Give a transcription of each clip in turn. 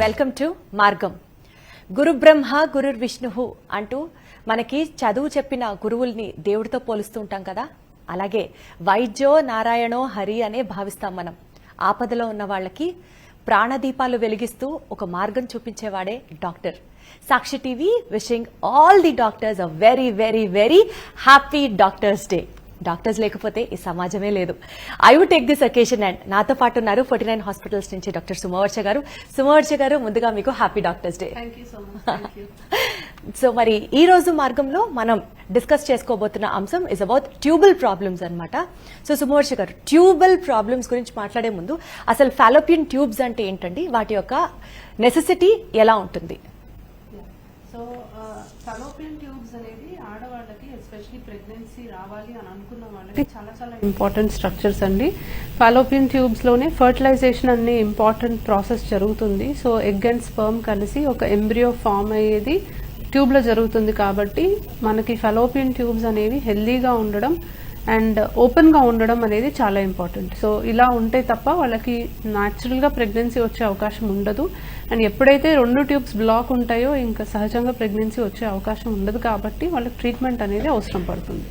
Welcome to మార్గం. గురు బ్రహ్మ గురు విష్ణు అంటూ మనకి చదువు చెప్పిన గురువుల్ని దేవుడితో పోలుస్తూ ఉంటాం కదా. అలాగే వైద్యో నారాయణో హరి అనే భావిస్తాం మనం. ఆపదలో ఉన్న వాళ్ళకి ప్రాణదీపాలు వెలిగిస్తూ ఒక మార్గం చూపించేవాడే doctor. Sakshi TV wishing all the doctors a very very very happy doctors day. Doctors లేకపోతే ఈ సమాజమే లేదు. I would take this occasion and నాతో పాటు ఉన్నారు ఫోర్టీ నైన్ హాస్పిటల్స్ నుంచి డాక్టర్ సుమవర్ష గారు. సుమవర్ష గారు ముందుగా మీకు హ్యాపీ డాక్టర్స్ డే. సో మరి ఈ రోజు మార్గంలో మనం డిస్కస్ చేసుకోబోతున్న అంశం ఇస్ అబౌట్ ట్యూబల్ ప్రాబ్లమ్స్ అన్నమాట. So Sumavarsha garu tubal problems గురించి మాట్లాడే ముందు అసలు ఫాలోపియన్ ట్యూబ్స్ అంటే ఏంటండి? వాటి యొక్క నెసెసిటీ ఎలా ఉంటుంది? సో ఫలోపియన్ ఆడవాళ్ళకి ఎస్పెషలీ ప్రెగ్నెన్సీ రావాలి అని అనుకున్న వాళ్ళకి చాలా చాలా ఇంపార్టెంట్ స్ట్రక్చర్స్ అండి. ఫాలోపియన్ ట్యూబ్స్లోనే ఫర్టిలైజేషన్ అనే ఇంపార్టెంట్ ప్రాసెస్ జరుగుతుంది. సో ఎగ్ అండ్ స్పర్మ్ కలిసి ఒక ఎంబ్రియో ఫామ్ అయ్యేది ట్యూబ్లో జరుగుతుంది కాబట్టి మనకి ఫలోపియన్ ట్యూబ్స్ అనేవి హెల్దీగా ఉండడం అండ్ ఓపెన్గా ఉండడం అనేది చాలా ఇంపార్టెంట్ సో ఇలా ఉంటే తప్ప వాళ్ళకి న్యాచురల్గా ప్రెగ్నెన్సీ వచ్చే అవకాశం ఉండదు. అండ్ ఎప్పుడైతే రెండు ట్యూబ్స్ బ్లాక్ ఉంటాయో ఇంకా సహజంగా ప్రెగ్నెన్సీ వచ్చే అవకాశం ఉండదు కాబట్టి వాళ్ళకి ట్రీట్మెంట్ అనేది అవసరం పడుతుంది.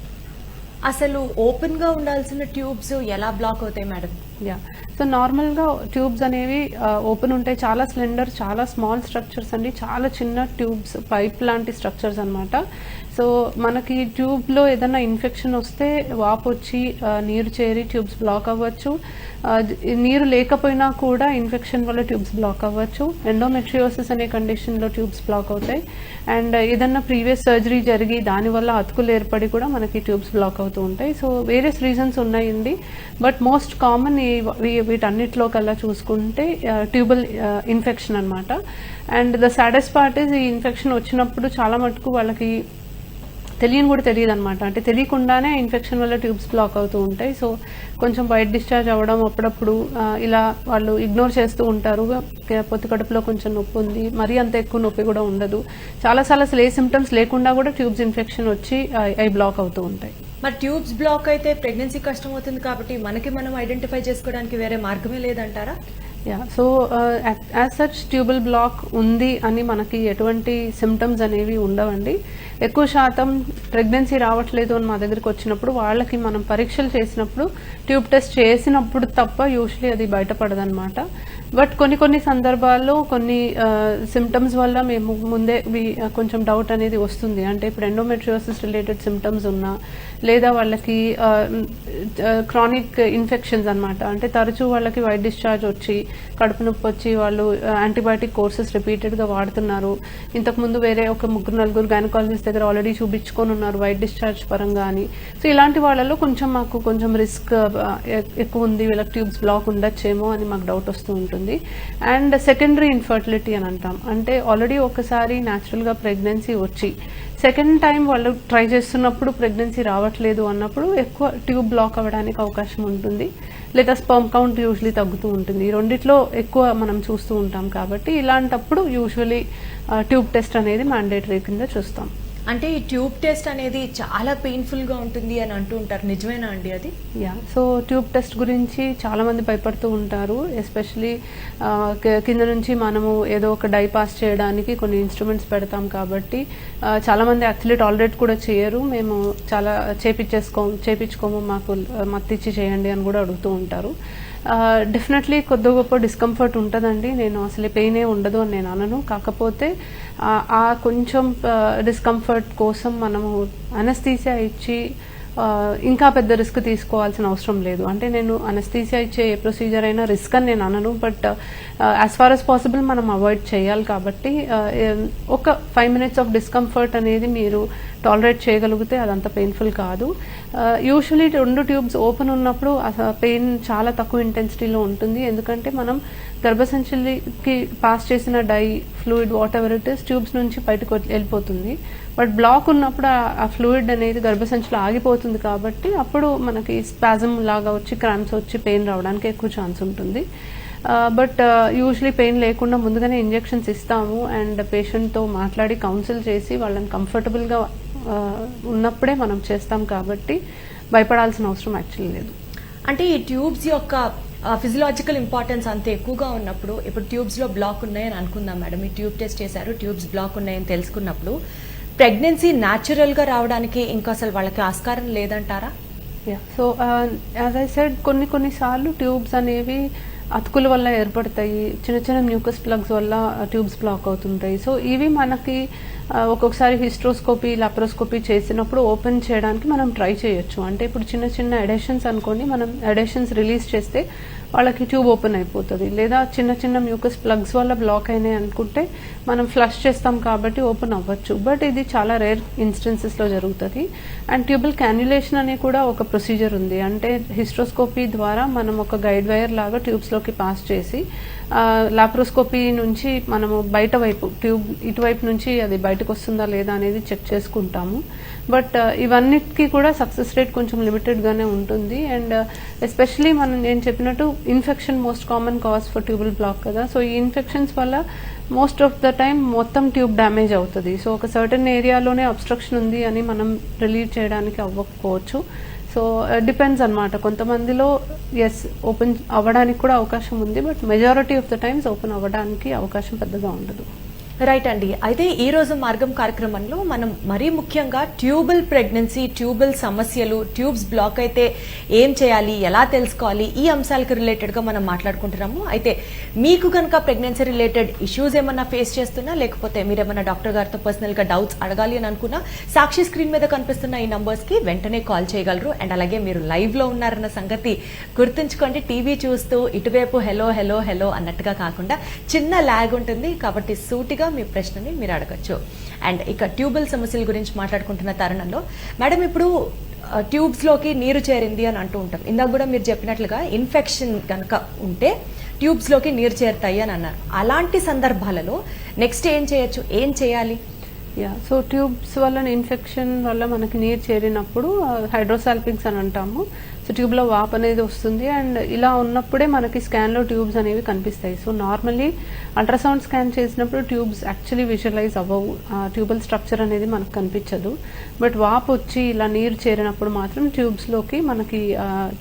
అసలు ఓపెన్గా ఉండాల్సిన ట్యూబ్స్ ఎలా బ్లాక్ అవుతాయి మేడం? యా సో నార్మల్గా ట్యూబ్స్ అనేవి uh, ఓపెన్ ఉంటాయి చాలా స్లెండర్ చాలా స్మాల్ స్ట్రక్చర్స్ అండి. చాలా చిన్న ట్యూబ్స్ పైప్ లాంటి స్ట్రక్చర్స్ అన్నమాట. సో మనకి ట్యూబ్లో ఏదైనా ఇన్ఫెక్షన్ వస్తే వాపు వచ్చి uh, నీరు చేరి ట్యూబ్స్ బ్లాక్ అవ్వచ్చు. Uh, నీరు లేకపోయినా కూడా ఇన్ఫెక్షన్ వల్ల ట్యూబ్స్ బ్లాక్ అవ్వచ్చు. ఎండోమెట్రియోసిస్ అనే కండిషన్లో ట్యూబ్స్ బ్లాక్ అవుతాయి. అండ్ ఏదన్నా ప్రీవియస్ సర్జరీ జరిగి దానివల్ల అతుకులు ఏర్పడి కూడా మనకి ట్యూబ్స్ బ్లాక్ అవుతూ ఉంటాయి. సో వేరియస్ రీజన్స్ ఉన్నాయండి. బట్ మోస్ట్ కామన్ వీటన్నిటిలో కల్లా చూసుకుంటే ట్యూబల్ ఇన్ఫెక్షన్ అనమాట and the saddest part is ఈ ఇన్ఫెక్షన్ వచ్చినప్పుడు చాలా మటుకు వాళ్ళకి తెలియని కూడా తెలియదు అనమాట అంటే తెలియకుండానే ఇన్ఫెక్షన్ వల్ల ట్యూబ్స్ బ్లాక్ అవుతూ ఉంటాయి. సో కొంచెం వైట్ డిశ్చార్జ్ అవ్వడం అప్పుడప్పుడు ఇలా వాళ్ళు ఇగ్నోర్ చేస్తూ ఉంటారు. పొత్తి కడుపులో కొంచెం నొప్పి ఉంది. మరీ అంత ఎక్కువ నొప్పి కూడా ఉండదు. చాలాసార్లు అసలు ఏ సిమ్టమ్స్ లేకుండా కూడా ట్యూబ్స్ ఇన్ఫెక్షన్ వచ్చి అవి బ్లాక్ అవుతూ ఉంటాయి. మరి ట్యూబ్స్ బ్లాక్ అయితే ప్రెగ్నెన్సీ కష్టం అవుతుంది కాబట్టి మనకి మనం ఐడెంటిఫై చేసుకోవడానికి వేరే మార్గమే లేదంటారా? Yeah so as such tubal block ఉంది అని మనకి ఎటువంటి సిమ్టమ్స్ అనేవి ఉండవండి. ఎక్కువ శాతం ప్రెగ్నెన్సీ రావట్లేదు అని మా దగ్గరికి వచ్చినప్పుడు వాళ్ళకి మనం పరీక్షలు చేసినప్పుడు ట్యూబ్ టెస్ట్ చేసినప్పుడు తప్ప యూజువలీ అది బయటపడదన్నమాట. బట్ కొన్ని కొన్ని సందర్భాల్లో కొన్ని uh, సిమ్టమ్స్ వల్ల మేము ముందే uh, కొంచెం డౌట్ అనేది వస్తుంది. అంటే ఇప్పుడు ఎండోమెట్రియోసిస్ రిలేటెడ్ సిమ్టమ్స్ ఉన్నా లేదా వాళ్ళకి క్రానిక్ ఇన్ఫెక్షన్స్ అన్నమాట. అంటే తరచూ వాళ్ళకి వైట్ డిశ్చార్జ్ వచ్చి కడుపు నొప్పి వచ్చి వాళ్ళు యాంటీబయాటిక్ కోర్సెస్ రిపీటెడ్గా వాడుతున్నారు. ఇంతకుముందు వేరే ఒక ముగ్గురు నలుగురు గైనకాలజిస్ట్ దగ్గర ఆల్రెడీ చూపించుకొని ఉన్నారు వైట్ డిశ్చార్జ్ పరంగా అని. సో ఇలాంటి వాళ్ళలో కొంచెం మాకు కొంచెం రిస్క్ ఎక్కువ ఉంది వీళ్ళకి ట్యూబ్స్ బ్లాక్ ఉండొచ్చేమో అని మాకు డౌట్ వస్తూ ఉంటుంది. అండ్ సెకండరీ ఇన్ఫర్టిలిటీ అని అంటాం. అంటే ఆల్రెడీ ఒకసారి న్యాచురల్గా ప్రెగ్నెన్సీ వచ్చి సెకండ్ టైం వాళ్ళు ట్రై చేస్తున్నప్పుడు ప్రెగ్నెన్సీ రావట్లేదు అన్నప్పుడు ఎక్కువ ట్యూబ్ బ్లాక్ అవ్వడానికి అవకాశం ఉంటుంది. లేదా స్పర్మ్ కౌంట్ యూజువలీ తగ్గుతూ ఉంటుంది. ఈ రెండిట్లో ఎక్కువ మనం చూస్తూ ఉంటాం కాబట్టి ఇలాంటప్పుడు యూజువలీ ట్యూబ్ టెస్ట్ అనేది మ్యాండేటరీ కింద చూస్తాం. అంటే ఈ ట్యూబ్ టెస్ట్ అనేది చాలా పెయిన్ఫుల్గా ఉంటుంది అని అంటూ ఉంటారు నిజమేనా అండి అది? యా సో ట్యూబ్ టెస్ట్ గురించి చాలా మంది భయపడుతూ ఉంటారు. ఎస్పెషలీ uh, కింద నుంచి మనము ఏదో ఒక డై పాస్ చేయడానికి కొన్ని ఇన్స్ట్రుమెంట్స్ పెడతాం కాబట్టి చాలామంది చాలా మంది యాక్చువల్లీ టాలరేట్ కూడా చేయరు. మేము చాలా చేపించేసుకో చేపించుకోము మాకు మత్తిచ్చి చేయండి అని కూడా అడుగుతూ ఉంటారు. డెఫినెట్లీ కొద్ది గొప్ప డిస్కంఫర్ట్ ఉంటుందండి. నేను అసలు పెయినే ఉండదు అని నేను అనను. కాకపోతే ఆ, కొంచెం డిస్కంఫర్ట్ కోసం మనము అనస్థీసియా ఇచ్చి ఇంకా పెద్ద రిస్క్ తీసుకోవాల్సిన అవసరం లేదు. అంటే నేను అనస్థీసియా ఇచ్చే ఏ ప్రొసీజర్ అయినా రిస్క్ అని నేను అనను. But as far as possible మనం అవాయిడ్ చేయాలి కాబట్టి ఒక ఫైవ్ మినిట్స్ ఆఫ్ డిస్కంఫర్ట్ అనేది మీరు టాలరేట్ చేయగలిగితే అదంత పెయిన్ఫుల్ కాదు. యూజువలీ రెండు ట్యూబ్స్ ఓపెన్ ఉన్నప్పుడు పెయిన్ చాలా తక్కువ ఇంటెన్సిటీలో ఉంటుంది. ఎందుకంటే మనం గర్భసంచులకి పాస్ చేసిన dye fluid whatever it is tubes నుంచి బయటకు వచ్చి- వెళ్ళిపోతుంది. బట్ బ్లాక్ ఉన్నప్పుడు ఆ- ఆ ఫ్లూయిడ్ అనేది గర్భసంచిలో ఆగిపోతుంది కాబట్టి అప్పుడు మనకి స్పాజమ్ లాగా వచ్చి క్రాంప్స్ వచ్చి పెయిన్ రావడానికి ఎక్కువ ఛాన్స్ ఉంటుంది. బట్ యూజువలీ పెయిన్ లేకుండా ముందుగానే ఇంజెక్షన్స్ ఇస్తాము. అండ్ పేషెంట్తో మాట్లాడి కౌన్సిల్ చేసి వాళ్ళని కంఫర్టబుల్గా ఉన్నప్పుడే మనం చేస్తాం కాబట్టి భయపడాల్సిన అవసరం యాక్చువల్లీ లేదు. అంటే ఈ ట్యూబ్స్ యొక్క ఫిజియలాజికల్ ఇంపార్టెన్స్ అంత ఎక్కువగా ఉన్నప్పుడు ఇప్పుడు ట్యూబ్స్లో బ్లాక్ ఉన్నాయని అనుకుందాం మేడం. ఈ ట్యూబ్ టెస్ట్ చేశారు ట్యూబ్స్ బ్లాక్ ఉన్నాయని తెలుసుకున్నప్పుడు ప్రెగ్నెన్సీ న్యాచురల్గా రావడానికి ఇంకా అసలు వాళ్ళకి ఆస్కారం లేదంటారా? Yeah so as I said కొన్ని కొన్నిసార్లు ట్యూబ్స్ అనేవి అతుకుల వల్ల ఏర్పడతాయి చిన్న చిన్న మ్యూకస్ ప్లగ్స్ వల్ల ట్యూబ్స్ బ్లాక్ అవుతుంటాయి. సో ఇవి మనకి ఒక్కొక్కసారి హిస్ట్రోస్కోపీ లాప్రోస్కోపీ చేసినప్పుడు ఓపెన్ చేయడానికి మనం ట్రై చేయొచ్చు. అంటే ఇప్పుడు చిన్న చిన్న ఎడేషన్స్ అనుకోండి మనం ఎడేషన్స్ రిలీజ్ చేస్తే వాళ్ళకి ట్యూబ్ ఓపెన్ అయిపోతుంది. లేదా చిన్న చిన్న మ్యూకస్ ప్లగ్స్ వల్ల బ్లాక్ అయినాయి అనుకుంటే మనం ఫ్లష్ చేస్తాం కాబట్టి ఓపెన్ అవ్వచ్చు. బట్ ఇది చాలా రేర్ ఇన్స్టెన్సెస్లో జరుగుతుంది. అండ్ ట్యూబల్ క్యాన్యులేషన్ అనే కూడా ఒక ప్రొసీజర్ ఉంది. అంటే హిస్ట్రోస్కోపీ ద్వారా మనం ఒక గైడ్ వైర్ లాగా ట్యూబ్స్లోకి పాస్ చేసి లాప్రోస్కోపీ నుంచి మనము బయట వైపు ట్యూబ్ ఇటువైపు నుంచి అది బయటకు వస్తుందా లేదా అనేది చెక్ చేసుకుంటాము. బట్ ఇవన్నిటికీ కూడా సక్సెస్ రేట్ కొంచెం లిమిటెడ్గానే ఉంటుంది. అండ్ ఎస్పెషలీ మనం నేను చెప్పినట్టు infection most common cause for tubal block కదా. సో ఈ ఇన్ఫెక్షన్స్ వల్ల మోస్ట్ ఆఫ్ ద టైం మొత్తం ట్యూబ్ డ్యామేజ్ అవుతుంది. సో ఒక సర్టన్ ఏరియాలోనే అబ్స్ట్రక్షన్ ఉంది అని మనం రిలీవ్ చేయడానికి అవ్వకపోవచ్చు. సో డిపెండ్స్ uh, అన్నమాట. కొంతమందిలో ఎస్ ఓపెన్ అవ్వడానికి కూడా అవకాశం ఉంది but majority of the times open అవ్వడానికి అవకాశం పెద్దగా ఉండదు. రైట్ అండి. అయితే ఈ రోజు మార్గం కార్యక్రమంలో మనం మరీ ముఖ్యంగా ట్యూబుల్ ప్రెగ్నెన్సీ ట్యూబుల్ సమస్యలు ట్యూబ్స్ బ్లాక్ అయితే ఏం చేయాలి ఎలా తెలుసుకోవాలి ఈ అంశాలకు రిలేటెడ్గా మనం మాట్లాడుకుంటున్నాము. అయితే మీకు కనుక ప్రెగ్నెన్సీ రిలేటెడ్ ఇష్యూస్ ఏమన్నా ఫేస్ చేస్తున్నా లేకపోతే మీరేమన్నా డాక్టర్ గారితో పర్సనల్గా డౌట్స్ అడగాలి అని అనుకున్నా సాక్షి స్క్రీన్ మీద కనిపిస్తున్న ఈ నంబర్స్కి వెంటనే కాల్ చేయగలరు. అండ్ అలాగే మీరు లైవ్లో ఉన్నారన్న సంగతి గుర్తుంచుకోండి. టీవీ చూస్తూ ఇటువైపు హెలో హెలో హెలో అన్నట్టుగా కాకుండా చిన్న ల్యాగ్ ఉంటుంది. కాబట్టి సూటిగా మీ ప్రశ్నని మీరు అడగచ్చు. అండ్ ఇక ట్యూబెల్ సమస్యల గురించి మాట్లాడుకుంటున్న తరుణంలో మేడం ఇప్పుడు ట్యూబ్స్లోకి నీరు చేరింది అని అంటూ ఉంటాం. ఇందాక కూడా మీరు చెప్పినట్లుగా ఇన్ఫెక్షన్ కనుక ఉంటే ట్యూబ్స్లోకి నీరు చేరుతాయి అని అన్నారు. అలాంటి సందర్భాలలో నెక్స్ట్ ఏం చేయొచ్చు? ఏం చేయాలి? యా సో ట్యూబ్స్ వల్ల ఇన్ఫెక్షన్ వల్ల మనకి నీరు చేరినప్పుడు హైడ్రోసాల్పింగ్స్ అని అంటాము. సో ట్యూబ్లో వాప్ అనేది వస్తుంది. అండ్ ఇలా ఉన్నప్పుడే మనకి స్కాన్లో ట్యూబ్స్ అనేవి కనిపిస్తాయి. సో నార్మల్లీ అల్ట్రాసౌండ్ స్కాన్ చేసినప్పుడు ట్యూబ్స్ యాక్చువల్లీ విజువలైజ్ అవ్వవు. ట్యూబల్ స్ట్రక్చర్ అనేది మనకు కనిపించదు. బట్ వాప్ వచ్చి ఇలా నీరు చేరినప్పుడు మాత్రం ట్యూబ్స్లోకి మనకి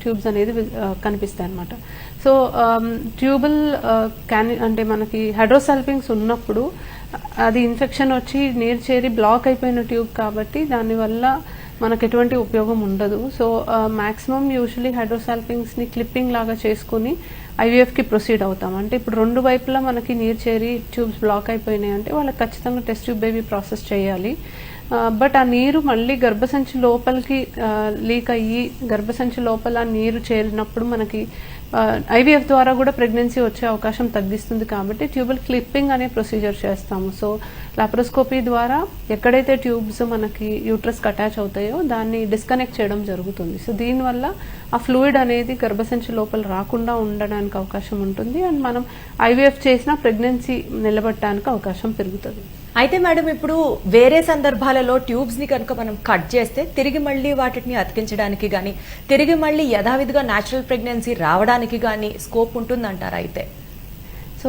ట్యూబ్స్ అనేది కనిపిస్తాయి అనమాట సో ట్యూబల్ క్యాన్ అంటే మనకి హైడ్రోసల్ఫింగ్స్ ఉన్నప్పుడు అది ఇన్ఫెక్షన్ వచ్చి నీరు చేరి బ్లాక్ అయిపోయిన ట్యూబ్ కాబట్టి దానివల్ల మనకు ఎటువంటి ఉపయోగం ఉండదు. సో మాక్సిమం యూజువలీ హైడ్రోసాల్పింగ్స్ని క్లిప్పింగ్ లాగా చేసుకుని ఐవీఎఫ్కి ప్రొసీడ్ అవుతాం. అంటే ఇప్పుడు రెండు వైపులా మనకి నీరు చేరి ట్యూబ్స్ బ్లాక్ అయిపోయినాయి అంటే వాళ్ళకి ఖచ్చితంగా టెస్ట్ ట్యూబ్ బేబీ ప్రాసెస్ చేయాలి. బట్ ఆ నీరు మళ్ళీ గర్భసంచి లోపలికి లీక్ అయ్యి గర్భసంచి లోపల నీరు చేరినప్పుడు మనకి ఐవీఎఫ్ ద్వారా కూడా ప్రెగ్నెన్సీ వచ్చే అవకాశం తగ్గిస్తుంది కాబట్టి ట్యూబల్ క్లిప్పింగ్ అనే ప్రొసీజర్ చేస్తాము. సో లాప్రోస్కోపీ ద్వారా ఎక్కడైతే ట్యూబ్స్ మనకి యూట్రస్ అటాచ్ అవుతాయో దాన్ని డిస్కనెక్ట్ చేయడం జరుగుతుంది. సో దీనివల్ల ఆ ఫ్లూయిడ్ అనేది గర్భసంచి లోపల రాకుండా ఉండడానికి అవకాశం ఉంటుంది అండ్ మనం ఐవీఎఫ్ చేసిన ప్రెగ్నెన్సీ నిలబట్టడానికి అవకాశం పెరుగుతుంది. అయితే మేడం ఇప్పుడు వేరే సందర్భాలలో ట్యూబ్స్ని కనుక మనం కట్ చేస్తే తిరిగి మళ్ళీ వాటిని అతికించడానికి గాని తిరిగి మళ్ళీ యథావిధిగా న్యాచురల్ ప్రెగ్నెన్సీ రావడానికి గాని స్కోప్ ఉంటుందంటారా అయితే? సో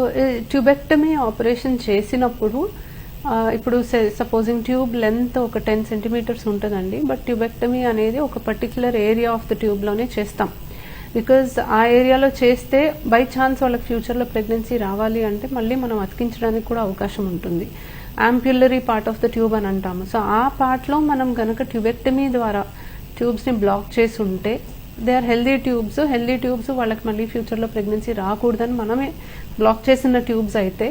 ట్యూబెక్టమీ ఆపరేషన్ చేసినప్పుడు ఇప్పుడు సపోజింగ్ ట్యూబ్ లెంత్ ఒక టెన్ సెంటీమీటర్స్ ఉంటుందండి బట్ ట్యూబెక్టమీ అనేది ఒక పర్టికులర్ ఏరియా ఆఫ్ ద ట్యూబ్లోనే చేస్తాం. బికాజ్ ఆ ఏరియాలో చేస్తే బై ఛాన్స్ వాళ్ళకి ఫ్యూచర్లో ప్రెగ్నెన్సీ రావాలి అంటే మళ్ళీ మనం అతికించడానికి కూడా అవకాశం ఉంటుంది. Ampullary part of the tube అని అంటాము. సో ఆ పార్ట్లో మనం గనక ట్యూబెక్టమీ ద్వారా ట్యూబ్స్ని బ్లాక్ చేసి ఉంటే they are healthy tubes healthy tubes వాళ్ళకి మళ్ళీ ఫ్యూచర్లో ప్రెగ్నెన్సీ రాకూడదని మనమే బ్లాక్ చేసిన ట్యూబ్స్ అయితే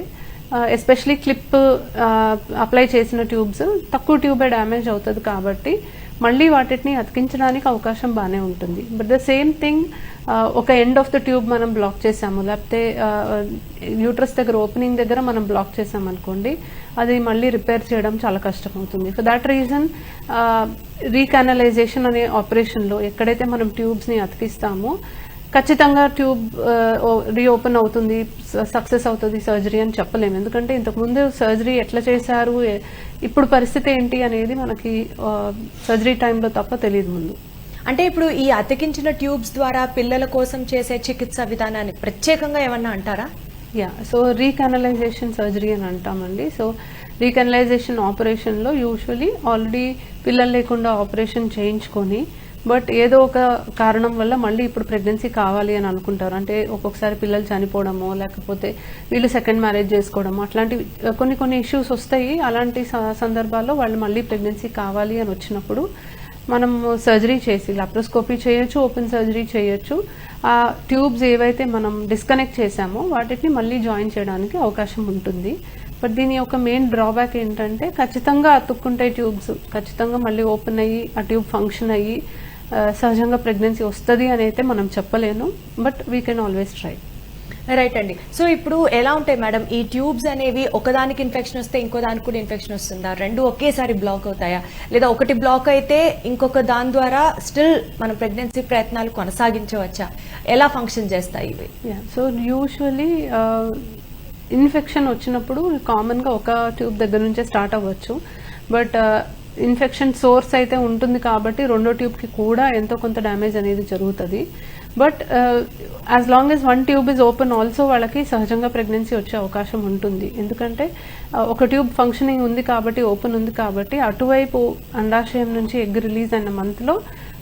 ఎస్పెషలీ క్లిప్ అప్లై చేసిన ట్యూబ్స్ తక్కువ ట్యూబే డ్యామేజ్ అవుతుంది కాబట్టి మళ్ళీ వాటిని అతికించడానికి అవకాశం బాగానే ఉంటుంది. బట్ ద సేమ్ థింగ్ ఒక ఎండ్ ఆఫ్ ద ట్యూబ్ మనం బ్లాక్ చేసాము. లేకపోతే uh, యూట్రస్ దగ్గర ఓపెనింగ్ దగ్గర మనం బ్లాక్ చేసాం అనుకోండి అది మళ్ళీ రిపేర్ చేయడం చాలా కష్టం అవుతుంది ఫర్ దాట్ రీజన్ రీకానలైజేషన్ అనే ఆపరేషన్లో ఎక్కడైతే మనం ట్యూబ్స్ని అతికిస్తామో ఖచ్చితంగా ట్యూబ్ రీఓపెన్ అవుతుంది సక్సెస్ అవుతుంది సర్జరీ అని చెప్పలేము. ఎందుకంటే ఇంతకుముందు సర్జరీ ఎట్లా చేశారు ఇప్పుడు పరిస్థితి ఏంటి అనేది మనకి సర్జరీ టైంలో తప్ప తెలియదు ముందు. అంటే ఇప్పుడు ఈ అతికించిన ట్యూబ్స్ ద్వారా పిల్లల కోసం చేసే చికిత్స విధానాన్ని ప్రత్యేకంగా ఏమన్నా అంటారా? యా సో రీకానలైజేషన్ సర్జరీ అని అంటామండి. సో రీకనలైజేషన్ ఆపరేషన్లో యూజువలీ ఆల్రెడీ పిల్లలు లేకుండా ఆపరేషన్ చేయించుకొని బట్ ఏదో ఒక కారణం వల్ల మళ్ళీ ఇప్పుడు ప్రెగ్నెన్సీ కావాలి అని అనుకుంటారు. అంటే ఒక్కొక్కసారి పిల్లలు చనిపోవడమో లేకపోతే వీళ్ళు సెకండ్ మ్యారేజ్ చేసుకోవడము అట్లాంటి కొన్ని కొన్ని ఇష్యూస్ వస్తాయి. అలాంటి స- సందర్భాల్లో వాళ్ళు మళ్ళీ ప్రెగ్నెన్సీ కావాలి అని వచ్చినప్పుడు మనం సర్జరీ చేసి లాప్రోస్కోపీ చేయొచ్చు ఓపెన్ సర్జరీ చేయొచ్చు. ఆ ట్యూబ్స్ ఏవైతే మనం డిస్కనెక్ట్ చేసామో వాటిని మళ్ళీ జాయిన్ చేయడానికి అవకాశం ఉంటుంది. బట్ దీని యొక్క మెయిన్ డ్రాబ్యాక్ ఏంటంటే ఖచ్చితంగా అతుక్కుంటాయి ట్యూబ్స్. ఖచ్చితంగా మళ్ళీ ఓపెన్ అయ్యి ఆ ట్యూబ్ ఫంక్షన్ అయ్యి సహజంగా ప్రెగ్నెన్సీ వస్తుంది అని అయితే మనం చెప్పలేను but we can always try right అండి. సో ఇప్పుడు ఎలా ఉంటాయి మేడం ఈ ట్యూబ్స్ అనేవి ఒకదానికి ఇన్ఫెక్షన్ వస్తే ఇంకో దానికి కూడా ఇన్ఫెక్షన్ వస్తుందా? రెండు ఒకేసారి బ్లాక్ అవుతాయా? లేదా ఒకటి బ్లాక్ అయితే ఇంకొక దాని ద్వారా స్టిల్ మన ప్రెగ్నెన్సీ ప్రయత్నాలు కొనసాగించవచ్చా? ఎలా ఫంక్షన్ చేస్తాయి ఇవి? సో యూజువలీ ఇన్ఫెక్షన్ వచ్చినప్పుడు కామన్గా ఒక ట్యూబ్ దగ్గర నుంచే స్టార్ట్ అవ్వచ్చు. బట్ ఇన్ఫెక్షన్ సోర్స్ అయితే ఉంటుంది కాబట్టి రెండో ట్యూబ్కి కూడా ఎంతో కొంత డ్యామేజ్ అనేది జరుగుతుంది. But as long as one tube is open also వాళ్ళకి సహజంగా ప్రెగ్నెన్సీ వచ్చే అవకాశం ఉంటుంది. ఎందుకంటే uh, ఒక ట్యూబ్ ఫంక్షనింగ్ ఉంది కాబట్టి ఓపెన్ ఉంది కాబట్టి అటువైపు అండాశయం నుంచి ఎగ్ రిలీజ్ అయిన మంత్లో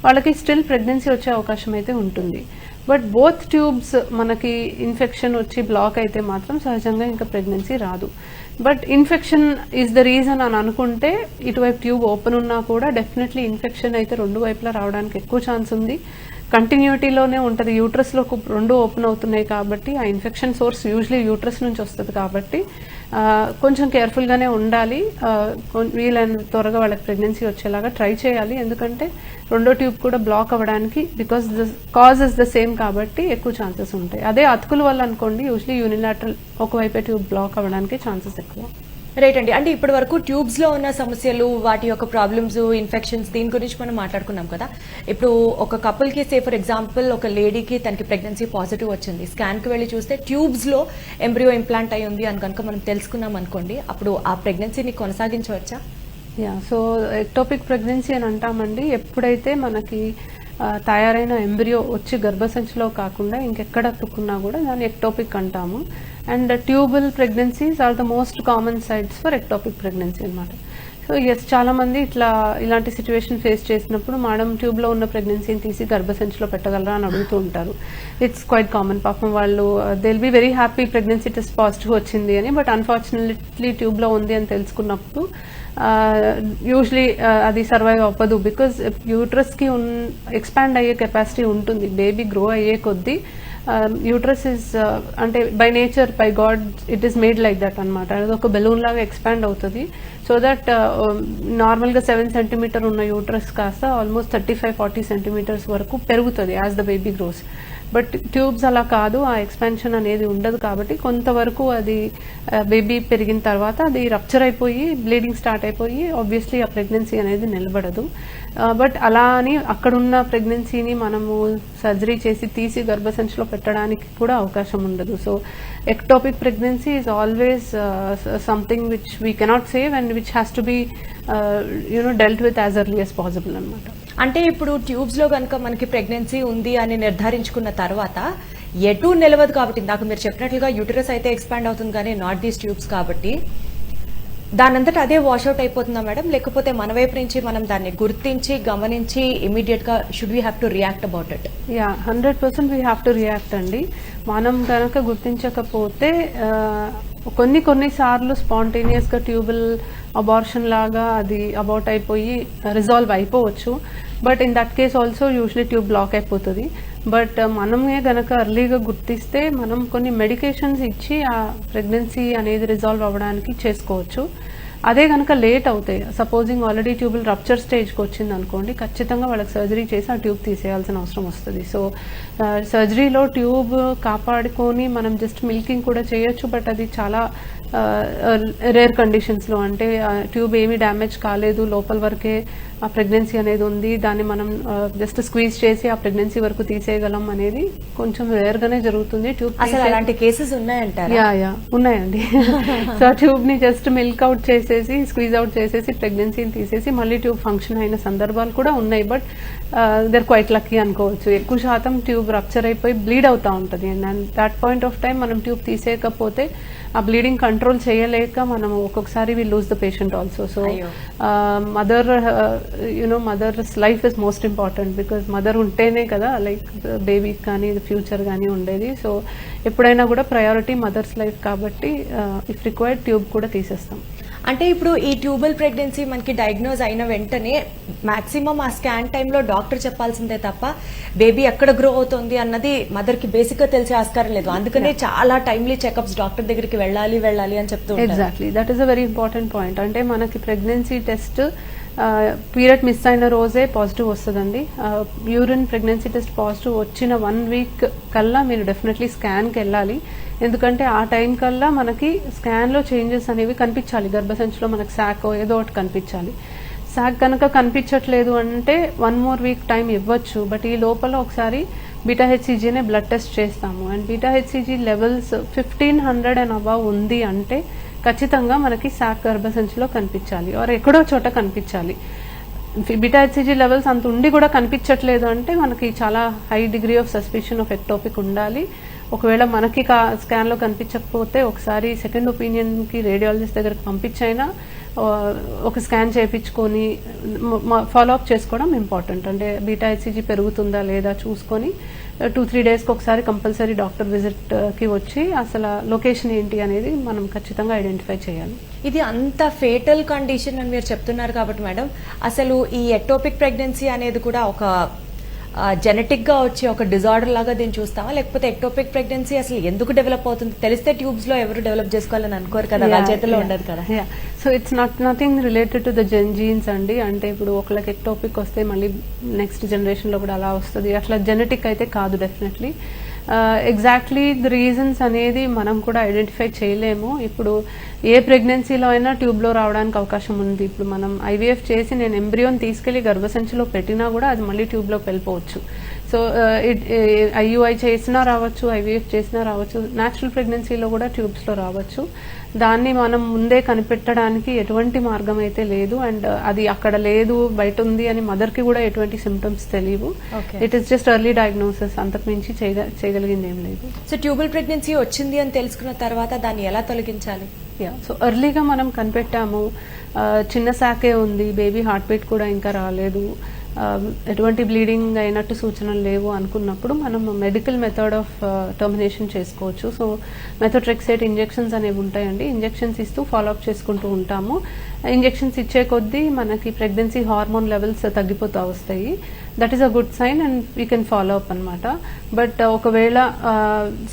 వాళ్ళకి స్టిల్ ప్రెగ్నెన్సీ వచ్చే అవకాశం అయితే ఉంటుంది. బట్ బోత్ ట్యూబ్స్ మనకి ఇన్ఫెక్షన్ వచ్చి బ్లాక్ అయితే మాత్రం సహజంగా ఇంకా ప్రెగ్నెన్సీ రాదు. But infection is the reason అని అనుకుంటే ఇటువైపు ట్యూబ్ ఓపెన్ ఉన్నా కూడా డెఫినెట్లీ ఇన్ఫెక్షన్ అయితే రెండు వైపులా రావడానికి ఎక్కువ ఛాన్స్ ఉంది. కంటిన్యూటీలోనే ఉంటుంది. యూట్రస్లో రెండు ఓపెన్ అవుతున్నాయి కాబట్టి ఆ ఇన్ఫెక్షన్ సోర్స్ యూజువలీ యూట్రస్ నుంచి వస్తుంది కాబట్టి కొంచెం కేర్ఫుల్గానే ఉండాలి. వీలైన త్వరగా వాళ్ళకి ప్రెగ్నెన్సీ వచ్చేలాగా ట్రై చేయాలి. ఎందుకంటే రెండో ట్యూబ్ కూడా బ్లాక్ అవ్వడానికి because the cause is the same కాబట్టి ఎక్కువ ఛాన్సెస్ ఉంటాయి. అదే అతుకుల వల్ల అనుకోండి యూజువలీ యూనిలాటరల్ ఒకవైపే ట్యూబ్ బ్లాక్ అవ్వడానికి ఛాన్సెస్ ఎక్కువ. రైట్ అండి. అంటే ఇప్పటి వరకు ట్యూబ్స్లో ఉన్న సమస్యలు వాటి యొక్క ప్రాబ్లమ్స్ ఇన్ఫెక్షన్స్ దీని గురించి మనం మాట్లాడుకున్నాం కదా. ఇప్పుడు ఒక కపుల్కి సే ఫర్ ఎగ్జాంపుల్ ఒక లేడీకి తనకి ప్రెగ్నెన్సీ పాజిటివ్ వచ్చింది. స్కాన్కి వెళ్ళి చూస్తే ట్యూబ్స్లో ఎంబ్రియో ఇంప్లాంట్ అయి ఉంది అని కనుక మనం తెలుసుకున్నాం అనుకోండి అప్పుడు ఆ ప్రెగ్నెన్సీని కొనసాగించవచ్చా? యా సో ఎక్టోపిక్ ప్రెగ్నెన్సీ అని అంటామండి. ఎప్పుడైతే మనకి తయారైన ఎంబ్రియో వచ్చి గర్భసంచిలో కాకుండా ఇంకెక్కడ అతుక్కున్నా కూడా దాన్ని ఎక్టోపిక్ అంటాము. And tubal pregnancies are the most common sites for ectopic pregnancy అనమాట సో ఎస్ చాలా మంది ఇట్లా ఇలాంటి సిచ్యువేషన్ ఫేస్ చేసినప్పుడు మేడం ట్యూబ్లో ఉన్న ప్రెగ్నెన్సీని తీసి గర్భసంచిలో పెట్టగలరా అని అడుగుతూ ఉంటారు. ఇట్స్ క్వైట్ కామన్ పాపం వాళ్ళు they will be very happy pregnancy test positive వచ్చింది అని బట్ అన్ఫార్చునేట్లీ ట్యూబ్లో ఉంది అని తెలుసుకున్నప్పుడు uh, యూజువలీ uh, అది సర్వైవ్ అవ్వదు బికాజ్ యూట్రస్కి ఉన్ ఎక్స్పాండ్ అయ్యే కెపాసిటీ ఉంటుంది. బేబీ గ్రో అయ్యే కొద్దీ Um, యూట్రస్ ఇస్ uh, అంటే by nature by God it is made like that అనమాట అది ఒక బెలూన్ లాగా ఎక్స్పాండ్ అవుతుంది. సో దట్ నార్మల్గా సెవెన్ సెంటీమీటర్ ఉన్న యూట్రస్ కాస్త almost thirty five forty centimetres వరకు పెరుగుతుంది as the baby grows but tubes అలా కాదు ఆ ఎక్స్పాన్షన్ అనేది ఉండదు కాబట్టి కొంతవరకు అది uh, బేబీ పెరిగిన తర్వాత అది రప్చర్ అయిపోయి బ్లీడింగ్ స్టార్ట్ అయిపోయి ఆబ్వియస్లీ ఆ ప్రెగ్నెన్సీ అనేది నిలబడదు. బట్ అలా అని అక్కడున్న ప్రెగ్నెన్సీని మనము సర్జరీ చేసి తీసి గర్భసంచిలో పెట్టడానికి కూడా అవకాశం ఉండదు. So ectopic pregnancy is always something which we cannot save and which has to be you know dealt with as early as possible అనమాట అంటే ఇప్పుడు ట్యూబ్స్లో కనుక మనకి ప్రెగ్నెన్సీ ఉంది అని నిర్ధారించుకున్న తర్వాత ఎటు నిలవదు కాబట్టి ఇందాక మీరు చెప్పినట్లుగా యూటరస్ అయితే ఎక్స్పాండ్ అవుతుంది కానీ నాట్ దీస్ ట్యూబ్స్ కాబట్టి దానంతట అదే వాష్అవుట్ అయిపోతుందా మేడం? లేకపోతే మన వైపు నుంచి మనం దాన్ని గుర్తించి గమనించి ఇమీడియట్గా should we have to react about it yeah hundred percent we have to react అండి. మనం కనుక గుర్తించకపోతే కొన్ని కొన్ని సార్లు స్పాంటేనియస్గా ట్యూబుల్ అబార్షన్ లాగా అది అబౌట్ అయిపోయి రిజాల్వ్ అయిపోవచ్చు. But in that case also usually tube block అయిపోతుంది. బట్ మనమే గనక అర్లీగా గుర్తిస్తే మనం కొన్ని మెడికేషన్స్ ఇచ్చి ఆ ప్రెగ్నెన్సీ అనేది రిజాల్వ్ అవ్వడానికి చేసుకోవచ్చు. అదే కనుక లేట్ అవుతాయి. సపోజింగ్ ఆల్రెడీ ట్యూబుల్ రప్చర్ స్టేజ్కి వచ్చింది అనుకోండి ఖచ్చితంగా వాళ్ళకి సర్జరీ చేసి ఆ ట్యూబ్ తీసేయాల్సిన అవసరం వస్తుంది. సో సర్జరీలో ట్యూబ్ కాపాడుకొని మనం జస్ట్ మిల్కింగ్ కూడా చేయొచ్చు బట్ అది చాలా రేర్ కండిషన్స్లో అంటే ట్యూబ్ ఏమీ డ్యామేజ్ కాలేదు లోపల వరకే ఆ ప్రెగ్నెన్సీ అనేది ఉంది దాన్ని మనం జస్ట్ స్క్వీజ్ చేసి ఆ ప్రెగ్నెన్సీ వరకు తీసేయగలం అనేది కొంచెం రేర్గానే జరుగుతుంది. ట్యూబ్ అసలు అలాంటి కేసెస్ ఉన్నాయంటారా? యా యా ఉన్నాయండి. సో ట్యూబ్ని జస్ట్ మిల్క్ అవుట్ చేసేసి స్క్వీజ్ అవుట్ చేసేసి ప్రెగ్నెన్సీని తీసేసి మళ్ళీ ట్యూబ్ ఫంక్షన్ అయిన సందర్భాలు కూడా ఉన్నాయి. బట్ దర్ క్వైట్ లక్కీ అనుకోవచ్చు. ఎక్కువ శాతం ట్యూబ్ రప్చర్ అయిపోయి బ్లీడ్ అవుతా ఉంటుంది. And that point of time మనం ట్యూబ్ తీసేయకపోతే ఆ బ్లీడింగ్ కంట్రోల్ చేయలేక మనం ఒక్కొక్కసారి we lose the patient also so. Mother you know mother's life is most important because mother ఉంటేనే కదా లైక్ బేబీకి కానీ ఫ్యూచర్ కానీ ఉండేది. సో ఎప్పుడైనా కూడా ప్రయారిటీ మదర్స్ లైఫ్ కాబట్టి ఇఫ్ రిక్వైర్డ్ ట్యూబ్ కూడా తీసేస్తాం. అంటే ఇప్పుడు ఈ ట్యూబల్ ప్రెగ్నెన్సీ మనకి డయాగ్నోజ్ అయిన వెంటనే మాక్సిమం ఆ స్కాన్ టైంలో డాక్టర్ చెప్పాల్సిందే తప్ప బేబీ ఎక్కడ గ్రో అవుతుంది అన్నది మదర్కి బేసిక్గా తెలిసే ఆస్కారం లేదు. అందుకనే చాలా టైమ్లీ చెకప్స్ డాక్టర్ దగ్గరికి వెళ్ళాలి వెళ్ళాలి అని చెప్తూ exactly that is a very important point అంటే మనకి ప్రెగ్నెన్సీ టెస్ట్ పీరియడ్ మిస్ అయిన రోజే పాజిటివ్ వస్తుందండి. యూరిన్ ప్రెగ్నెన్సీ టెస్ట్ పాజిటివ్ వచ్చిన వన్ వీక్ కల్లా మీరు డెఫినెట్లీ స్కాన్కి వెళ్ళాలి. ఎందుకంటే ఆ టైం కల్లా మనకి స్కాన్లో చేంజెస్ అనేవి కనిపించాలి. గర్భసంచిలో మనకి శాకో ఏదో ఒకటి కనిపించాలి. శాక్ కనుక కనిపించట్లేదు అంటే వన్ మోర్ వీక్ టైం ఇవ్వచ్చు. బట్ ఈ లోపల ఒకసారి బీటా హెచ్సిజీనే బ్లడ్ టెస్ట్ చేస్తాము. And beta hCG levels fifteen hundred and above ఉంది అంటే ఖచ్చితంగా మనకి శాక్ గర్భసంచిలో కనిపించాలి. ఆర్ ఎక్కడో చోట కనిపించాలి. బీటా హెచ్సిజీ లెవెల్స్ అంత ఉండి కూడా కనిపించట్లేదు అంటే మనకి చాలా high degree of suspicion of ectopic ఉండాలి. ఒకవేళ మనకి స్కాన్లో కనిపించకపోతే ఒకసారి సెకండ్ ఒపీనియన్కి రేడియాలజిస్ట్ దగ్గరకు పంపించైనా uh, ఒక స్కాన్ చేయించుకొని ఫాలో అప్ చేసుకోవడం ఇంపార్టెంట్ అంటే బీటా పెరుగుతుందా లేదా చూసుకొని టూ త్రీ డేస్కి ఒకసారి కంపల్సరీ డాక్టర్ విజిట్కి వచ్చి అసలు లొకేషన్ ఏంటి అనేది మనం ఖచ్చితంగా ఐడెంటిఫై చేయాలి. ఇది అంత ఫేటల్ కండిషన్ అని మీరు చెప్తున్నారు కాబట్టి మేడం అసలు ఈ ఎక్టోపిక్ ప్రెగ్నెన్సీ అనేది కూడా ఒక జెనెటిక్గా వచ్చే ఒక డిజార్డర్ లాగా దీన్ని చూస్తామా లేకపోతే ఎక్టోపిక్ ప్రెగ్నెన్సీ అసలు ఎందుకు డెవలప్ అవుతుంది? తెలిస్తే ట్యూబ్స్లో ఎవరు డెవలప్ చేసుకోవాలని అనుకోరు కదా? వాళ్ళ చేతిలో ఉండదు కదా? So it's not nothing related to the gen genes అండి. అంటే ఇప్పుడు ఒకళ్ళకి ఎక్టోపిక్ వస్తే మళ్ళీ నెక్స్ట్ జనరేషన్లో కూడా అలా వస్తుంది. అట్లా జెనెటిక్ అయితే కాదు డెఫినెట్లీ ఎగ్జాక్ట్లీ ద రీజన్స్ అనేది మనం కూడా ఐడెంటిఫై చేయలేము. ఇప్పుడు ఏ ప్రెగ్నెన్సీలో అయినా ట్యూబ్లో రావడానికి అవకాశం ఉంది. ఇప్పుడు మనం ఐవీఎఫ్ చేసి నేను ఎంబ్రియోని తీసుకెళ్ళి గర్భసంచిలో పెట్టినా కూడా అది మళ్ళీ ట్యూబ్లోకి వెళ్ళిపోవచ్చు. సో ఐయుఐ చేసినా రావచ్చు ఐవీఎఫ్ చేసినా రావచ్చు న్యాచురల్ ప్రెగ్నెన్సీలో కూడా ట్యూబ్స్లో రావచ్చు. దాన్ని మనం ముందే కనిపెట్టడానికి ఎటువంటి మార్గం అయితే లేదు. అండ్ అది అక్కడ లేదు బయట ఉంది అని మదర్కి కూడా ఎటువంటి సిమ్టమ్స్ తెలియవు. It is just early diagnosis అంతకుమించి చేయగ- చేయగలిగింది ఏం లేదు. సో ట్యూబల్ ప్రెగ్నెన్సీ వచ్చింది అని తెలుసుకున్న తర్వాత దాన్ని ఎలా తొలగించాలి? యా సో ఎర్లీగా మనం కనిపెట్టాము. చిన్న శాకే ఉంది. బేబీ హార్ట్ బీట్ కూడా ఇంకా రాలేదు. Um, ఎటువంటి బ్లీడింగ్ అయినట్టు సూచనలు లేవు అనుకున్నప్పుడు మనం మెడికల్ మెథడ్ ఆఫ్ టర్మినేషన్ చేసుకోవచ్చు. సో మెథోట్రెక్సేట్ ఇంజెక్షన్స్ అనేవి ఉంటాయండి. ఇంజెక్షన్స్ ఇస్తూ ఫాలోఅప్ చేసుకుంటూ ఉంటాము. ఇంజెక్షన్స్ ఇచ్చే కొద్దీ మనకి ప్రెగ్నెన్సీ హార్మోన్ లెవెల్స్ తగ్గిపోతూ వస్తాయి. That is a good sign and we can follow up అనమాట బట్ ఒకవేళ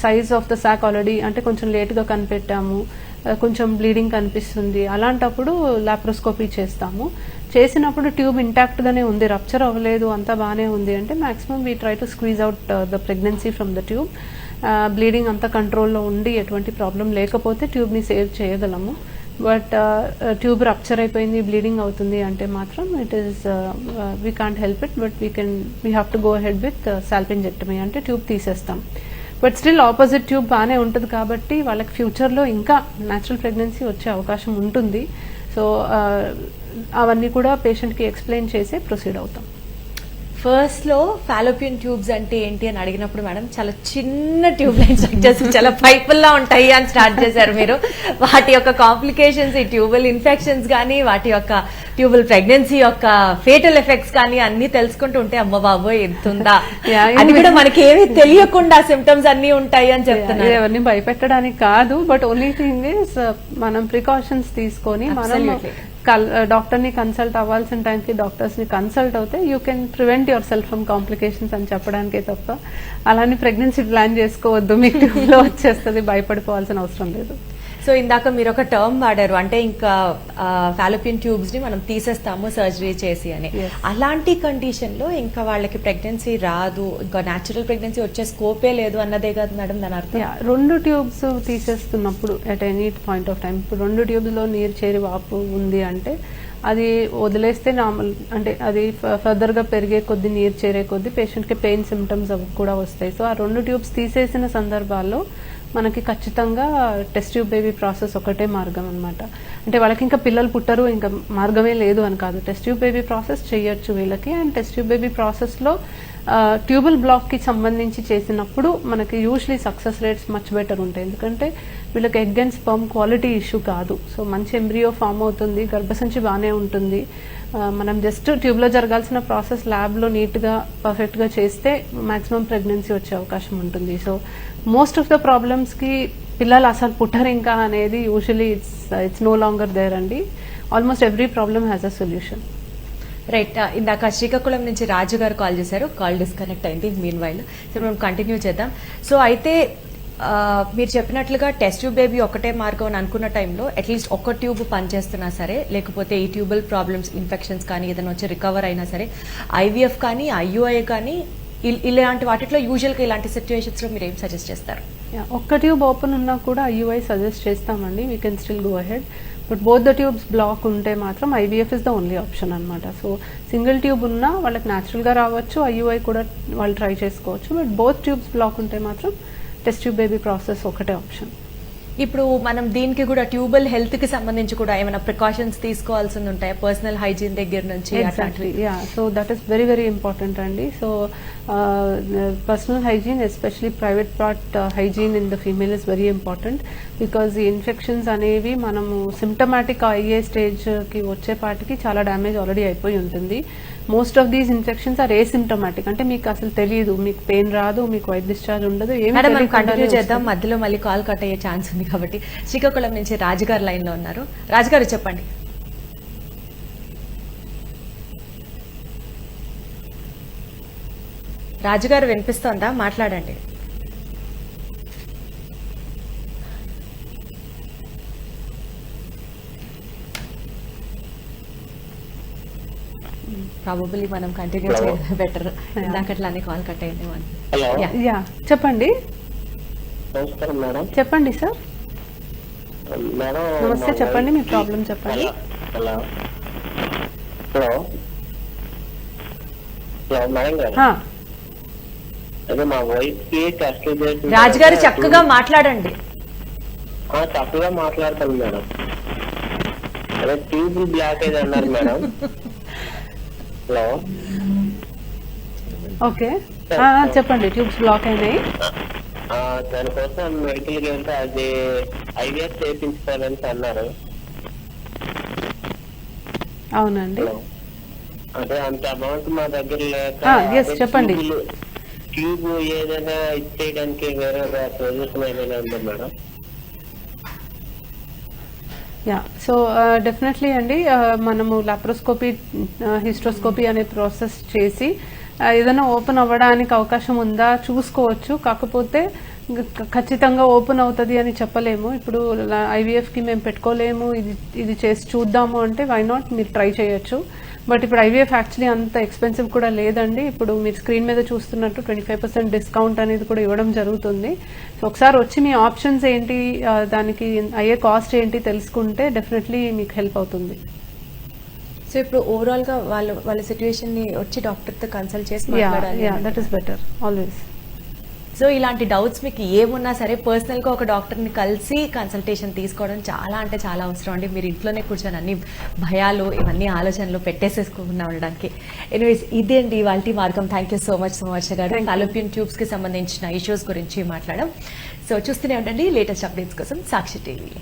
size of the sac already అంటే కొంచెం లేట్గా కనిపెట్టాము uh, కొంచెం బ్లీడింగ్ కనిపిస్తుంది అలాంటప్పుడు లాప్రోస్కోపీ చేస్తాము. చేసినప్పుడు ట్యూబ్ ఇంటాక్ట్గానే ఉంది. రప్చర్ అవ్వలేదు. అంతా బాగానే ఉంది. అంటే maximum we try to squeeze out the pregnancy from the tube bleeding అంతా కంట్రోల్లో ఉండి ఎటువంటి ప్రాబ్లం లేకపోతే ట్యూబ్ని సేవ్ చేయగలము. బట్ ట్యూబ్ రప్చర్ అయిపోయింది బ్లీడింగ్ అవుతుంది అంటే మాత్రం it is we can't help it but we can we have to go ahead with salpingectomy అంటే ట్యూబ్ తీసేస్తాం. బట్ స్టిల్ ఆపోజిట్ ట్యూబ్ బాగానే ఉంటుంది కాబట్టి వాళ్ళకి ఫ్యూచర్లో ఇంకా న్యాచురల్ ప్రెగ్నెన్సీ వచ్చే అవకాశం ఉంటుంది. సో uh, అవన్నీ కూడా పేషెంట్కి ఎక్స్ప్లెయిన్ చేసి ప్రొసీడ్ అవుతాం. ఫస్ట్లో ఫాలోపియన్ ట్యూబ్స్ అంటే ఏంటి అని అడిగినప్పుడు మేడం చాలా చిన్న ట్యూబ్ లైన్స్ చేసి చాలా పైపుల్లా ఉంటాయి అని స్టార్ట్ చేశారు మీరు. వాటి యొక్క కాంప్లికేషన్స్ ఈ ట్యూబల్ ఇన్ఫెక్షన్స్ కానీ వాటి యొక్క ట్యూబల్ ప్రెగ్నెన్సీ యొక్క ఫేటల్ ఎఫెక్ట్స్ కానీ అన్ని తెలుసుకుంటూ ఉంటే అమ్మ బాబోయ్ ఎంత ఉందా Yeah, అది కూడా మనకి ఏమీ తెలియకుండా సిమ్టమ్స్ అన్ని ఉంటాయి అని చెప్తున్నారు. ఎవరిని భయపెట్టడానికి కాదు బట్ ఓన్లీ థింగ్ ఇస్ మనం ప్రికాషన్స్ తీసుకొని మనం డాక్టర్ని కన్సల్ట్ అవ్వాల్సిన టైంకి డాక్టర్స్ని కన్సల్ట్ అవుతే you can prevent yourself from complications అని చెప్పడానికే తప్ప అలానే ప్రెగ్నెన్సీ ప్లాన్ చేసుకోవద్దు మీకు tube లో వచ్చేస్తుంది భయపడిపోవాల్సిన అవసరం లేదు. సో ఇందాక మీరు ఒక టర్మ్ వాడారు అంటే ఇంకా ఫాలోపియన్ ట్యూబ్స్ని మనం తీసేస్తాము సర్జరీ చేసి అని. అలాంటి కండిషన్లో ఇంకా వాళ్ళకి ప్రెగ్నెన్సీ రాదు ఇంకా న్యాచురల్ ప్రెగ్నెన్సీ వచ్చే స్కోపే లేదు అన్నదే కదా మేడం దాని అర్థం. రెండు tubes తీసేస్తున్నప్పుడు at any point of time ఇప్పుడు రెండు ట్యూబ్స్లో నీరు చేరి వాపు ఉంది అంటే అది వదిలేస్తే నార్మల్ అంటే అది ఫర్దర్గా పెరిగే కొద్ది నీరు చేరే కొద్ది పేషెంట్కి పెయిన్ సిమ్టమ్స్ కూడా వస్తాయి. సో ఆ రెండు ట్యూబ్స్ తీసేసిన సందర్భాల్లో మనకి ఖచ్చితంగా టెస్ట్ ట్యూబ్ బేబీ ప్రాసెస్ ఒకటే మార్గం అనమాట అంటే వాళ్ళకి ఇంకా పిల్లలు పుట్టరు ఇంకా మార్గమే లేదు అని కాదు. టెస్ట్ ట్యూబ్ బేబీ ప్రాసెస్ చేయొచ్చు వీళ్ళకి. అండ్ టెస్ట్ ట్యూబ్ బేబీ ప్రాసెస్లో ట్యూబల్ బ్లాక్కి సంబంధించి చేసినప్పుడు మనకి usually success rates much better ఉంటాయి. ఎందుకంటే వీళ్ళకి egg and sperm quality issue కాదు. సో మంచి ఎంబ్రియో ఫామ్ అవుతుంది గర్భసంచి బాగానే ఉంటుంది. మనం జస్ట్ ట్యూబ్లో జరగాల్సిన ప్రాసెస్ ల్యాబ్లో నీట్గా పర్ఫెక్ట్గా చేస్తే మాక్సిమం ప్రెగ్నెన్సీ వచ్చే అవకాశం ఉంటుంది. సో మోస్ట్ ఆఫ్ ద ప్రాబ్లమ్స్కి పిల్లలు అసలు పుట్టరు ఇంకా అనేది usually it's it's no longer there అండి. Almost every problem has a solution right ఇందాక శ్రీకాకుళం నుంచి రాజు గారు కాల్ చేశారు. కాల్ డిస్కనెక్ట్ అయింది. మీన్ వైల్ సో మనం కంటిన్యూ చేద్దాం. సో అయితే మీరు చెప్పినట్లుగా టెస్ట్ ట్యూబ్ బేబీ ఒకటే మార్గం అని అనుకున్న టైంలో అట్లీస్ట్ ఒక్క ట్యూబ్ పనిచేస్తున్నా సరే లేకపోతే ఈ ట్యూబల్ ప్రాబ్లమ్స్ ఇన్ఫెక్షన్స్ కానీ ఏదైనా వచ్చి రికవర్ అయినా సరే ఐవీఎఫ్ కానీ ఐయుఐ కానీ ఇలాంటి వాటిలో యూజువల్గా ఇలాంటి సిచ్యువేషన్స్లో మీరు ఏం సజెస్ట్ చేస్తారు? ఒక్క ట్యూబ్ ఓపెన్ ఉన్నా కూడా ఐయుఐ సజెస్ట్ చేస్తామండి. We can still go ahead but both the tubes block ఉంటే మాత్రం IVF is the only option అనమాట సో సింగిల్ ట్యూబ్ ఉన్నా వాళ్ళకి న్యాచురల్గా రావచ్చు ఐయుఐ కూడా వాళ్ళు ట్రై చేసుకోవచ్చు. బట్ బోత్ ట్యూబ్స్ బ్లాక్ ఉంటే మాత్రం టెస్ట్ ట్యూబ్ బేబీ ప్రాసెస్ ఒకటే ఆప్షన్ ఇప్పుడు మనం దీనికి కూడా ట్యూబల్ హెల్త్కి సంబంధించి కూడా ఏమైనా ప్రికాషన్స్ తీసుకోవాల్సి ఉంటాయి? పర్సనల్ హైజీన్ దగ్గర నుంచి so that is very very important అండి. So personal hygiene especially private part hygiene in the female is very important because ఈ ఇన్ఫెక్షన్స్ అనేవి మనము సిమ్టమాటిక్ అయ్యే స్టేజ్కి వచ్చేపాటికి చాలా డ్యామేజ్ ఆల్రెడీ అయిపోయి ఉంటుంది. Most of these infections are asymptomatic అంటే మీకు అసలు తెలియదు మీకు పెయిన్ రాదు మీకు వైట్ డిశ్చార్జ్ ఉండదు ఏమి కంటిన్యూ చేద్దాం. మధ్యలో మళ్ళీ కాల్ కట్ అయ్యే ఛాన్స్ ఉంది కాబట్టి శ్రీకాకుళం నుంచి రాజుగారు లైన్లో ఉన్నారు. రాజుగారు చెప్పండి. రాజుగారు వినిపిస్తోందా? మాట్లాడండి. ప్రాబబుల్లీ మనం కంటిన్యూ. చేయడం బెటర్ ఇందాకట్లానే కాల్ కట్ అయింది. యా చెప్పండి. నమస్కారం మేడం. చెప్పండి సార్. మేడం నమస్తే, చెప్పండి, మీ problem చెప్పండి. హలో హలో అదే మా వైఫ్కి రాజుగారు చక్కగా మాట్లాడండి. చక్కగా మాట్లాడతాను మేడం. అదే ట్యూబ్ బ్లాక్ అయింది అన్నారు మేడం. హలో? ఓకే. చెప్పండి ట్యూబ్స్ బ్లాక్ అయినాయి. దానికోసం మెడికల్ వెళ్తే అది ఐవిఎస్ చేయించుకోవాలని అన్నారు. అవునండి. అదే అంత అమౌంట్ మా దగ్గర లేక చెప్పండి. ట్యూబ్ ఏదైనా ఇచ్చేయడానికి వేరే సొల్యూషన్ ఏమైనా ఉందా మేడం? యా సో డెఫినెట్లీ అండి uh, మనము లాప్రోస్కోపీ హిస్ట్రోస్కోపీ uh, అనే ప్రాసెస్ చేసి uh, ఏదైనా ఓపెన్ అవ్వడానికి అవకాశం ఉందా చూసుకోవచ్చు. కాకపోతే ఖచ్చితంగా ఓపెన్ అవుతుంది అని చెప్పలేము. ఇప్పుడు ఐవీఎఫ్కి మేము పెట్టుకోలేము. ఇది ఇది చేసి చూద్దాము అంటే వై నాట్ మీరు ట్రై చేయొచ్చు. బట్ ఇప్పుడు ఐవీఎఫ్ యాక్చువల్లీ అంత ఎక్స్పెన్సివ్ కూడా లేదండి. ఇప్పుడు మీరు స్క్రీన్ మీద చూస్తున్నట్టు ట్వంటీ ఫైవ్ పర్సెంట్ డిస్కౌంట్ అనేది కూడా ఇవ్వడం జరుగుతుంది. సో ఒకసారి వచ్చి మీ ఆప్షన్స్ ఏంటి? దానికి అయ్యే కాస్ట్ ఏంటి తెలుసుకుంటే డెఫినెట్లీ మీకు హెల్ప్ అవుతుంది. సో ఇప్పుడు ఓవరాల్గా వాళ్ళు వాళ్ళ సిచ్యువేషన్ని వచ్చి డాక్టర్తో కన్సల్ట్ చేసి that is better always so ఇలాంటి డౌట్స్ మీకు ఏమున్నా సరే పర్సనల్గా ఒక డాక్టర్ని కలిసి కన్సల్టేషన్ తీసుకోవడం చాలా అంటే చాలా అవసరం అండి. మీరు ఇంట్లోనే కూర్చొని అన్ని భయాలు ఇవన్నీ ఆలోచనలు పెట్టేసేసుకోకుండా ఉండడానికి. ఎనీవేస్ ఇదే అండి ఇవాళ మార్గం. Thank you so much so much గారు. Thank you. ఫాలోపియన్ ట్యూబ్స్కి సంబంధించిన ఇష్యూస్ గురించి మాట్లాడడం సో చూస్తూనే ఉండండి. లేటెస్ట్ అప్డేట్స్ కోసం సాక్షి టీవీ.